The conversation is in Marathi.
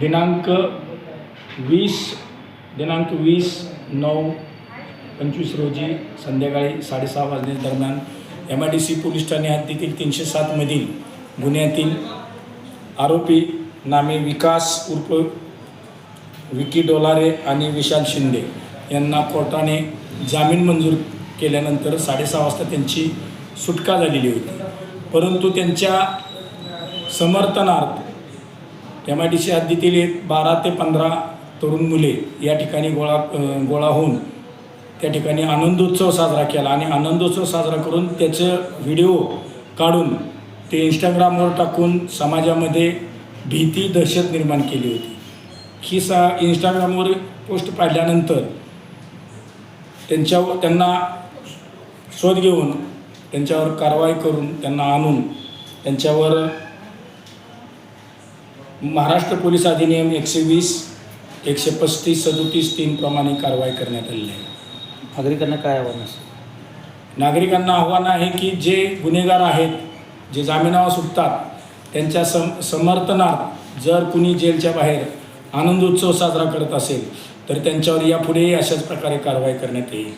दिनांक वीस दिनांक वीस नऊ पंचवीस रोजी संध्याकाळी साडेसहा वाजल्या दरम्यान M I D C police Thane हद्दीतील तीनशे सातमधील गुन्ह्यातील आरोपी नामे विकास उर्फ विकी डोलारे आणि विशाल शिंदे यांना कोर्टाने जामीन मंजूर केल्यानंतर साडेसहा वाजता त्यांची सुटका झालेली होती. परंतु त्यांच्या समर्थनार्थ एम आय डी सी हद्दीतील एक बारा ते पंधरा तरुण मुले या ठिकाणी गोळा गोळा होऊन त्या ठिकाणी आनंदोत्सव साजरा केला. आणि आनंदोत्सव साजरा करून त्याचं व्हिडिओ काढून ते इंस्टाग्रामवर टाकून समाजामध्ये भीती दहशत निर्माण केली होती. ही सा इंस्टाग्रामवर पोस्ट पाहिल्यानंतर त्यांच्यावर त्यांना शोध घेऊन त्यांच्यावर कारवाई करून त्यांना आणून त्यांच्यावर महाराष्ट्र पोलीस अधिनियम एकशे वीस एकशे पस्तीस सदोतीस तीन प्रमाणे कारवाई करण्यात आलेली आहे. नागरिकांना काय आव्हान असेल? नागरिकांना आव्हान आहे की जे गुन्हेगार आहेत जे जामिनावर सुटतात त्यांच्या सम समर्थनार्थ जर कुणी जेलच्या बाहेर आनंदोत्सव साजरा करत असेल तर त्यांच्यावर यापुढेही अशाच प्रकारे कारवाई करण्यात येईल.